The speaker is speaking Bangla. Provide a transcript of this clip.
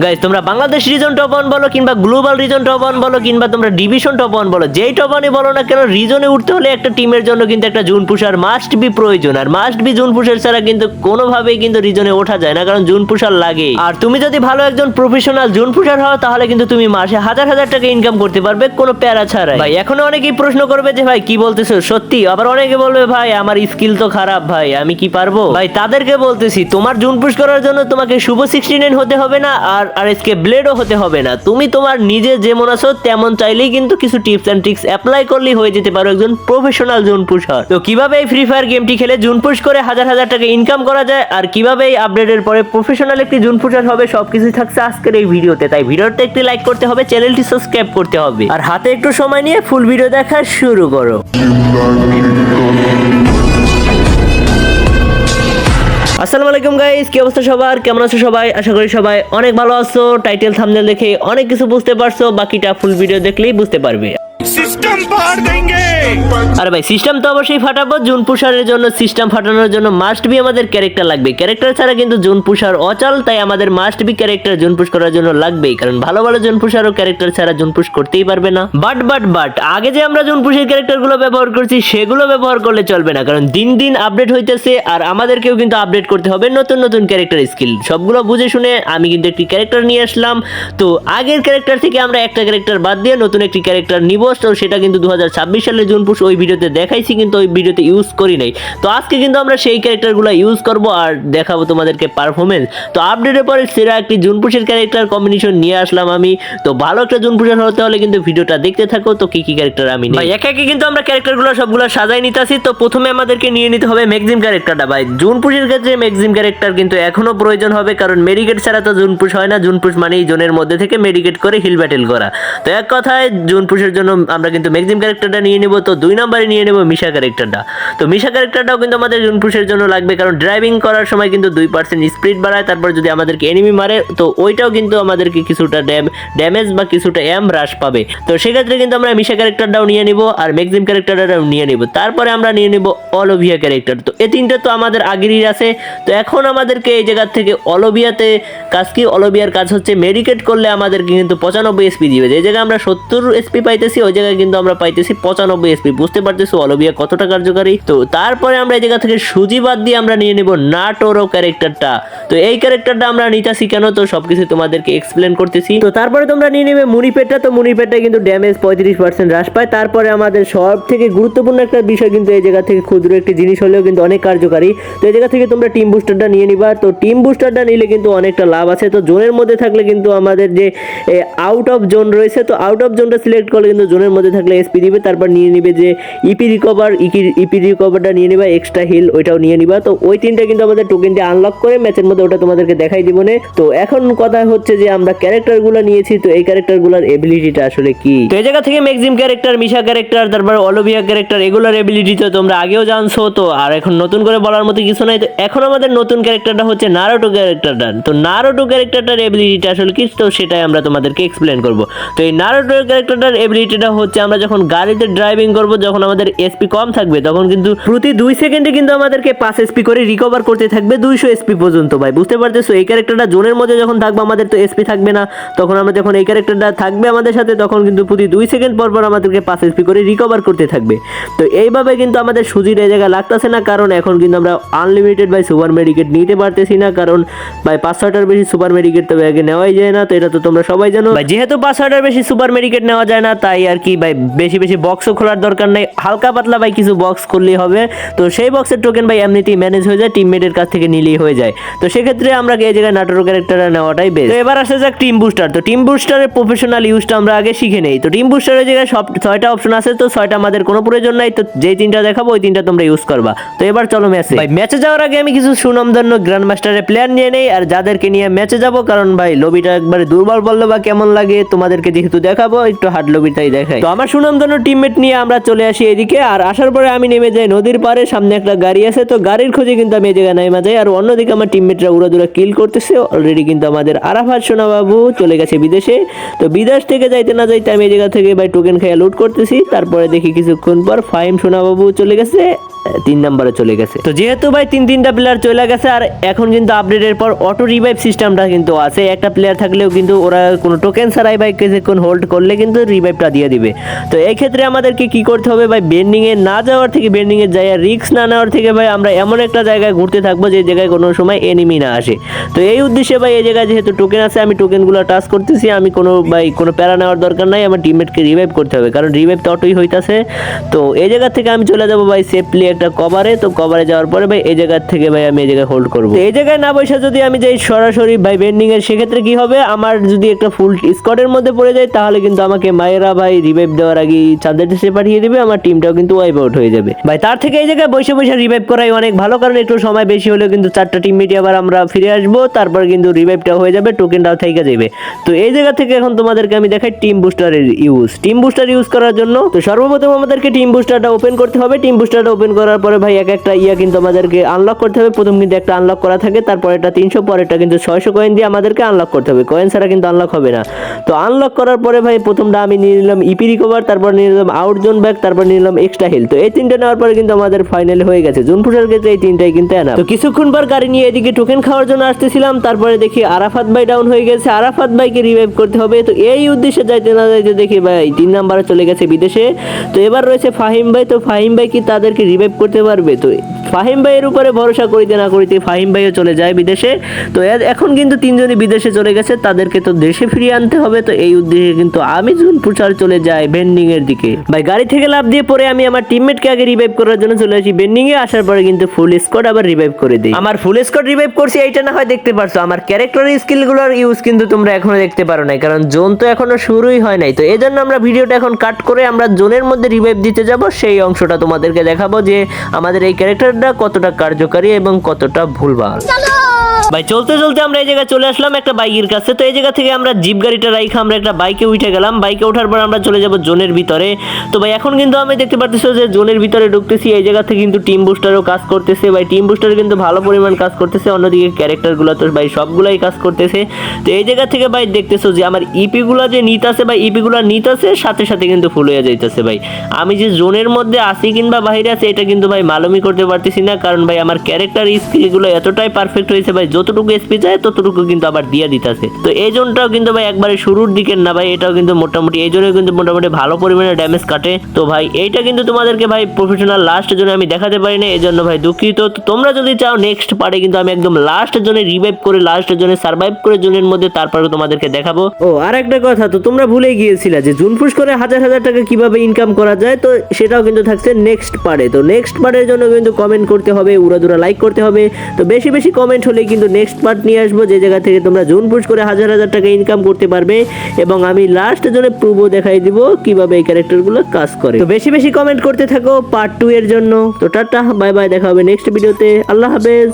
গাইজ তোমরা বাংলাদেশ রিজন টপ ওয়ান বলো কিংবা গ্লোবাল রিজন টপ ওয়ান বলো কিংবা তোমরা ডিভিশন টপ ওয়ান বলো, যেই টপ ওয়ানই বলো না কেন রিজনে উঠতে হলে একটা টিমের জন্য কিন্তু একটা জুন পুষার মাস্ট বি প্রয়োজন। আর মাস্ট বি জুন পুষার ছাড়া কিন্তু কোনোভাবেই কিন্তু রিজনে ওঠা যায় না, কারণ জুন পুষার লাগে আর তুমি যদি ভালো একজন প্রফেশনাল জুন পুষার হও, তাহলে কিন্তু তুমি মাসে হাজার হাজার টাকা ইনকাম করতে পারবে, কোনো প্যারা ছাড়াই। ভাই, এখনও অনেকেই প্রশ্ন করবে যে, ভাই, কি বলতেছো? সত্যি, আবার অনেকে বলবে, ভাই, আমার স্কিল তো খারাপ, ভাই, আমি কি পারব? ভাই, তাদেরকে বলতেছি, তোমার জুন পুষ করার জন্য তোমাকে শুভ সিক্সটি নাইন হতে হবে না, আর আর আর এসকে ব্লেডও হতে হবে না। তুমি তোমার নিজে যেমন আছো, তেমন চাইলেই কিন্তু কিছু টিপস অ্যান্ড ট্রিক্স অ্যাপ্লাই করলেই হয়ে যেতে পারো একজন প্রফেশনাল জুন পুষার তো কীভাবে এই ফ্রি ফায়ার গেমটি খেলে জুন পুশ করে হাজার হাজার টাকা ইনকাম করা যায় আর কীভাবে এই আপডেটের পরে প্রফেশনাল একটি জুন পুষার হবে সবকিছুই থাকছে আজকের এই ভিডিওতে। তাই ভিডিওতে একটি লাইক করতে হবে, চ্যানেলটি সাবস্ক্রাইব করতে হবে। আর হাতে একটু সময় নিয়ে ফুল ভিডিও দেখা শুরু করো। আসসালামু আলাইকুম গাইস কি অবস্থা সবার? কেমন আছো সবাই? আশা করি সবাই অনেক ভালো আছো। টাইটেল থাম্বনেল দেখে অনেক কিছু বুঝতে পারছ। বাকিটা ফুল ভিডিও দেখলেই বুঝতে পারবে। সিস্টেম পার দেंगे আরে ভাই সিস্টেম তো অবশ্যই ফাটাবো। জুন পুষারের জন্য সিস্টেম ফাটানোর জন্য মাস্ট বি আমাদের ক্যারেক্টার লাগবে। ক্যারেক্টার ছাড়া কিন্তু জুন পুষার অচল, তাই আমাদের মাস্ট বি ক্যারেক্টার জুন পুশ করার জন্য লাগবেই। কারণ ভালো ভালো জুন পুষারও ক্যারেক্টার ছাড়া জুন পুশ করতেই পারবে না। বাট বাট বাট আগে যে আমরা জুন পুষের ক্যারেক্টারগুলো ব্যবহার করছি, সেগুলো ব্যবহার করলে চলবে না। কারণ দিন দিন আপডেট হইতেছে, আর আমাদেরকেও কিন্তু আপডেট করতে হবে নতুন নতুন ক্যারেক্টার স্কিল সবগুলো বুঝে শুনে আমি কিন্তু একটি ক্যারেক্টার নিয়ে আসলাম। তো আগের ক্যারেক্টার থেকে আমরা একটা ক্যারেক্টার বাদ দিয়ে নতুন একটি ক্যারেক্টার নিব। তো সেটা কিন্তু দু হাজার ছাব্বিশ সালে জুন পুশ ওই ভিডিওতে দেখাইছি, কিন্তু ওই ভিডিওতে ইউজ করি নাই। তো আজকে কিন্তু আমরা সেই ক্যারেক্টারগুলো ইউজ করব আর দেখাবো তোমাদেরকে পারফরমেন্স তো আপডেটের পরে সেরা একটি জুন পুশের ক্যারেক্টার কম্বিনেশন নিয়ে আসলাম আমি। তো ভালো একটা জুন পুশের হতে হলে কিন্তু ভিডিওটা দেখতে থাকো। তো কি কি ক্যারেক্টার আমি। ভাই, একে একে কিন্তু আমরা ক্যারেক্টারগুলো সবগুলো সাজাই নিতেছি। তো প্রথমে আমাদেরকে নিয়ে নিতে হবে ম্যাক্সিম ক্যারেক্টারটা ভাই। জুন পুশের ক্ষেত্রে ম্যাক্সিম ক্যারেক্টার কিন্তু এখনও প্রয়োজন হবে, কারণ মেডিকেট ছাড়া তো জুন পুশ হয় না। জুন পুশ মানেই জোনের মধ্যে থেকে মেডিকেট করে হিল ব্যাটেল করা। তো এক কথায় জুন পুশের জন্য আমরা কিন্তু ম্যাক্সিম ক্যারেক্টারটা নিয়ে নেব। তো দুই নম্বরে নিয়ে নেব মিশা ক্যারেক্টারটা। তো মিশা ক্যারেক্টারটাও কিন্তু আমাদের জুন পুশের জন্য লাগবে, কারণ ড্রাইভিং করার সময় কিন্তু দুই পার্সেন্ট স্পিড বাড়ায়, তারপর যদি আমাদেরকে এনিমি মারে, তো ওইটাও কিন্তু আমাদেরকে কিছুটা ড্যাম ড্যামেজ বা কিছুটা এম হ্রাস পাবে। তো সেক্ষেত্রে কিন্তু আমরা মিশা ক্যারেক্টারটাও নিয়ে নিব আর ম্যাক্সিম ক্যারেক্টারটাও নিয়ে নিব। তারপরে আমরা নিয়ে নিব অলোভিয়া ক্যারেক্টার। তো এই তিনটে তো আমাদের আগেরই আছে। তো এখন আমাদেরকে এই জায়গার থেকে অলোভিয়াতে কাজ কি? অলোভিয়ার কাজ হচ্ছে মেডিকেট করলে আমাদেরকে কিন্তু পঁচানব্বই এসপি দিবে। যে জায়গায় আমরা সত্তর এসপি পাইতেছি, ওই জায়গায় কিন্তু আমরা পাইতেছি পঁচানব্বই এসপি, বুঝতে পারতেছি অলভিয়া কতটা কার্যকারী? তো তারপরে আমরা এই জায়গা থেকে সুজি বাদ দিয়ে আমরা নিয়ে নিব নাটোরো ক্যারেক্টারটা। তো এই ক্যারেক্টারটা আমরা নিতেছি কেন? তো সবকিছু তোমাদেরকে এক্সপ্লেন করতেছি। তো তারপরে তোমরা নিয়ে নেবে মুনিপেটটা। তো মুনিপেটটা কিন্তু ড্যামেজ পঁয়ত্রিশ পার্সেন্ট হ্রাস পায়। তারপরে আমাদের সব থেকে গুরুত্বপূর্ণ একটা বিষয় কিন্তু এই জায়গা থেকে ক্ষুদ্র একটি জিনিস হলেও কিন্তু অনেক কার্যকারী। তো এই জায়গা থেকে তোমরা টিম বুস্টারটা নিয়ে নিবা। তো টিম বুস্টারটা নিলে কিন্তু অনেকটা লাভ আছে। তো জোনের মধ্যে থাকলে কিন্তু আমাদের যে আউট অফ জোন রয়েছে, তো আউট অফ জোনটা সিলেক্ট করলে কিন্তু জোনের মধ্যে থাকলে এসপি দিবে। তারপর নিয়ে যে ইপি রিকভার ইপি রিকভারটা নিয়ে নিবা এক্সট্রা হিল ওইটাও নিয়ে নিবা। তো ওই তিনটা কিন্তু আমাদের টোকেন দিয়ে আনলক করে ম্যাচের মধ্যে ওটা তোমাদেরকে দেখাই দিব না। তো এখন কথা হচ্ছে যে আমরা ক্যারেক্টারগুলো নিয়েছি, তো এই ক্যারেক্টারগুলোর এবিলিটিটা আসলে কি? তো এই জায়গা থেকে ম্যাক্সিম ক্যারেক্টার মিশা ক্যারেক্টার তারপর অলভিয়া ক্যারেক্টার এগুলোর এবিলিটি তো তোমরা আগেও জানছো, তো আর এখন নতুন করে বলার মতো কিছু নাই। তো এখন আমাদের নতুন ক্যারেক্টারটা হচ্ছে নারোটো ক্যারেক্টারটা তো নারোটো ক্যারেক্টারটার এবিলিটিটা আসলে কি? তো সেটাই আমরা তোমাদেরকে এক্সপ্লেন করব। তো এই নারোটো ক্যারেক্টারটার এবিলিটিটা হচ্ছে আমরা যখন গাড়িতে ড্রাইভিং করব যখন আমাদের এসপি কম থাকবে, তখন কিন্তু প্রতি দুই সেকেন্ডে কিন্তু আমাদেরকে পাঁচ এসপি করে রিকভার করতে থাকবে দুইশো এসপি পর্যন্ত ভাই। বুঝতে পারতেছো? এই ক্যারেক্টারটা জোনের মধ্যে যখন থাকবে, আমাদের তো এসপি থাকবে না। তখন আমরা যখন এই ক্যারেক্টারটা থাকবে আমাদের সাথে, তখন কিন্তু প্রতি দুই সেকেন্ড পর পর আমাদেরকে পাঁচ এসপি করে রিকভার করতে থাকবে। তো এইভাবে কিন্তু আমাদের সুজির এই জায়গায় লাগতেছে না, কারণ এখন কিন্তু আমরা আনলিমিটেড বাই সুপার মেডিকেট নিতে পারতেছি না, কারণ ভাই পাঁচ ছয়টার বেশি সুপার মেডিকেট তো আগে নেওয়াই যায় না, তো এটা তো তোমরা সবাই জানো। যেহেতু পাঁচ ছয়টার বেশি সুপার মেডিকেট নেওয়া যায় না, তাই আর কি ভাই, বেশি বেশি বক্সও খোলার দরকার নেই। হালকা পাতলা ভাই কিছু বক্স করলেই হবে। তো সেই বক্সের টোকেন ভাই এমনিতেই ম্যানেজ হয়ে যায় টিমমেটের কাছ থেকে নিলেই হয়ে যায়। তো সেক্ষেত্রে আমরা এই জায়গায় নাটোর ক্যারেক্টারটা নেওয়াটাই বেশ তো এবার আসে যাক টিম বুস্টার তো টিম বুস্টারের প্রফেশনাল ইউজটা আমরা আগে শিখে নেই। তো টিম বুস্টারের জায়গায় সব ছয়টা অপশন আছে, তো ছয়টা আমাদের কোনো প্রয়োজন নাই। তো যেই তিনটা দেখাবো, ওই তিনটা তোমরা ইউজ করবা। তো এবার চলো ম্যাচে ভাই ম্যাচে যাওয়ার আগে আমি কিছু সুনামধন্য গ্র্যান্ড মাস্টারের প্লেয়ার নিয়ে নেই। আর যাদেরকে নিয়ে ম্যাচে যাব, কারণ ভাই লবিটা একবারে দুর্বল বলল বা কেমন লাগে, তোমাদেরকে যেহেতু দেখাবো, একটু হার্ড লবিটাই দেখাই। তো আমার সুনামধন্য টিমমেট নিয়ে আমরা চলে আসি এদিকে, আর আসার পরে আমি নেমে যাই নদীর পাড়ে, সামনে একটা গাড়ি আছে। তো গাড়ির খোঁজে কিন্তু আমি এই জায়গায় নেমে যাই, আর অন্যদিকে আমার টিমমেটরা উড়াদুরা কিল করতেছে। অলরেডি কিন্তু আমাদের আরাফাত সোনাবাবু চলে গেছে বিদেশে। তো বিদেশ থেকে যাইতে না যাইতে আমি এই জায়গা থেকে, ভাই টোকেন খাইয়া লুট করতেছি। তারপরে দেখি কিছুক্ষণ পর ফাইম সোনাবাবু চলে গেছে। তিন নাম্বারে চলে গেছে। তো যেহেতু ভাই তিন তিনটা প্লেয়ার চলে গেছে, আর এখন কিন্তু আপডেটের পর অটো রিভাইভ সিস্টেমটা কিন্তু আছে। একটা প্লেয়ার থাকলেও কিন্তু ওরা কোনো টোকেন ছাড়াই ভাই কিছুক্ষণ হোল্ড করলে কিন্তু রিভাইভটা দিয়ে দিবে। তো এই ক্ষেত্রে আমাদেরকে কি করতে হবে ভাই? বেন্ডিং এ না যাওয়ার থেকে বেন্ডিং এর জায়গায় রিস্ক না নেওয়ার থেকে ভাই আমরা এমন একটা জায়গায় ঘুরতে থাকব যে জায়গায় কোনো সময় এনিমি না আসে। তো এই উদ্দেশ্যে ভাই এই জায়গায় যেহেতু টোকেন আছে, আমি টোকেনগুলো টাচ করতেছি। আমি কোনো ভাই কোনো প্যারা নেওয়ার দরকার নাই। আমার টিমমেটকে রিভাইভ করতে হবে। কারণ রিভাইভ তো অটোই হইতাছে। তো এই জায়গা থেকে আমি চলে যাব ভাই সেফলি একটা কভারে, তো কভারে যাওয়ার পরে ভাই এই জায়গা থেকে ভাই আমি এই জায়গায় হোল্ড করব। এই জায়গায় না বসে যদি আমি যাই সরাসরি ভাই বেন্ডিং এর, সেক্ষেত্রে কি হবে? আমার যদি একটা ফুল স্কোয়াডের মধ্যে পড়ে যায়, তাহলে কিন্তু আমাকে মায়েরা ভাই রিভাইভ দেওয়ার আগে চাঁদের দেশে পাঠিয়ে দিবে, আমার টিমটাও কিন্তু ওয়াইপ আউট হয়ে যাবে। ভাই তার থেকে এই জায়গায় বসে বসে রিভাইভ করাই অনেক ভালো, কারণ একটু সময় বেশি হলেও কিন্তু চারটা টিম মিটিয়ে আবার আমরা ফিরে আসব, তারপর কিন্তু রিভাইভটা হয়ে যাবে টোকেনটাও থেকে যাবে। তো এই জায়গা থেকে এখন তোমাদেরকে আমি দেখাই টিম বুস্টারের ইউজ টিম বুস্টার ইউজ করার জন্য তো সর্বপ্রথম আমাদেরকে টিম বুস্টারটা ওপেন করতে হবে। টিম বুস্টারটা ওপেন করার পরে ভাই এক একটা ইয়া কিন্তু আমাদেরকে আনলক করতে হবে। প্রথম কিন্তু একটা আনলক করা থাকে তারপর এটা তিনশো, পরেরটা কিন্তু ছয়শো কয়েন দিয়ে আমাদেরকে আনলক করতে হবে। কয়েন ছাড়া কিন্তু আনলক হবে না। তো আনলক করার পরে ভাই প্রথমটা আমি নিয়ে নিলাম ইপি রিকভার তারপর নিয়ে নিলাম আউট জোন ব্যাক তারপর নিয়ে নিলাম এক্সট্রা হিল তো এই তিনটা নেওয়ার পরে কিন্তু আমাদের ফাইনাল হয়ে গেছে। জুন ফুটার ক্ষেত্রে এই তিনটাই কিন্তু এনা তো কিছুক্ষণ পর গাড়ি নিয়ে এদিকে টোকেন খাওয়ার জন্য আসতেছিলাম, তারপরে দেখি আরাফাত ভাই ডাউন হয়ে গেছে। আরাফাত ভাইকে রিভাইভ করতে হবে। তো এই উদ্দেশ্যে যাইতে না যাইতে দেখি ভাই তিন নাম্বারে চলে গেছে বিদেশে। তো এবার রয়েছে ফাহিম ভাই। তো ফাহিম ভাই কি তাদেরকে রিভাইভ করতে পারবে তো? ফাহিম ভাইয়ের উপরে ভরসা করিতে না করিতে ফাহিম ভাইও চলে যায় বিদেশে। তো এখন কিন্তু তিনজনই বিদেশে চলে গেছে, তাদেরকে তো দেশে ফিরিয়ে আনতে হবে। তো এই উদ্দেশ্যে কিন্তু আমি যখন প্রচার চলে যাই বেন্ডিং এর দিকে। ভাই, গাড়ি থেকে লাভ দিয়ে পরে আমি আমার টিমমেটকে আগে রিভাইভ করার জন্য চলে আসি বেন্ডিং এ আসার পরে কিন্তু ফুল স্কোয়াড আবার রিভাইভ করে দিই। আমার ফুল স্কোয়াড রিভাইভ করছি, এইটা না হয় দেখতে পারছ। আমার ক্যারেক্টার স্কিলগুলোর ইউজ কিন্তু তোমরা এখনও দেখতে পারো নাই, কারণ জোন তো এখনও শুরুই হয় নাই। তো এই জন্য আমরা ভিডিওটা এখন কাট করে আমরা জোনের মধ্যে রিভাইভ দিতে যাব। সেই অংশটা তোমাদেরকে দেখাবো যে আমাদের এই ক্যারেক্টারটা কতটা কার্যকারী এবং কতটা ভুলভাল। ভাই, চলতে চলতে আমরা এই জায়গায় চলে আসলাম একটা বাইকের কাছে। তো এই জায়গা থেকে আমরা জিপ গাড়িটা রাইখা আমরা একটা বাইকে উঠে গেলাম। বাইকে ওঠার পর আমরা চলে যাব জোনের ভিতরে। তো ভাই, এখন কিন্তু আমি দেখতে পারতেছি যে জোনের ভিতরে ঢুকতেছি। এই জায়গা থেকে কিন্তু টিম বুস্টারও কাজ করতেছে। ভাই, টিম বুস্টার কিন্তু ভালো পরিমাণ কাজ করতেছে। অন্যদিকে ক্যারেক্টারগুলো তো ভাই সবগুলাই কাজ করতেছে। তো এই জায়গা থেকে ভাই দেখতেছো যে আমার ইপিগুলো যে নিত আছে বা ইপিগুলো নিত আছে সাথে সাথে কিন্তু ফুল হয়ে যাইতেছে ভাই। আমি যে জোনের মধ্যে আসি কিংবা বাইরে আছি, এটা কিন্তু ভাই মালুমই করতে পারতেছি না। কারণ ভাই, আমার ক্যারেক্টার স্কিলগুলো এতটাই পারফেক্ট হয়েছে ভাই যতটুকু এসপি যায় ততটুকু কিন্তু আবার দিয়ে দিতেছে। তো এই জোনটাও কিন্তু ভাই একবারে শুরুর দিকের না ভাই, এটাও কিন্তু মোটামুটি, এই জন্য কিন্তু মোটামুটি ভালো পরিমাণে ড্যামেজ কাটে। তো ভাই, এইটা কিন্তু তোমাদেরকে ভাই প্রফেশনাল লাস্টের জন্য আমি দেখাতে পারি না এই জন্য ভাই দুঃখিত। তোমরা যদি চাও নেক্সট পার্টে কিন্তু আমি একদম লাস্টের জন্য রিভাইভ করে লাস্টের জন্য সার্ভাইভ করে জোনের মধ্যে তারপরে তোমাদেরকে দেখাবো। ও আর একটা কথা, তো তোমরা ভুলে গিয়েছিলে যে জুন ফুস করে হাজার হাজার টাকা কীভাবে ইনকাম করা যায়? তো সেটাও কিন্তু থাকছে নেক্সট পার্টে তো নেক্সট পার্টের জন্য কিন্তু কমেন্ট করতে হবে, উড়াদুরা লাইক করতে হবে। তো বেশি বেশি কমেন্ট হলে কিন্তু নেক্সট পার্ট নিয়ে আসব, যে জায়গা থেকে তোমরা জোন পুশ করে হাজার হাজার টাকা ইনকাম করতে পারবে এবং আমি লাস্ট জোনে প্রুভও দেখাই দিব কীভাবে এই ক্যারেক্টারগুলো কাজ করে। তো বেশি বেশি কমেন্ট করতে থাকো পার্ট টু এর জন্য। তো টাটা বাই বাই দেখা হবে নেক্সট ভিডিওতে আল্লাহ হাফেজ।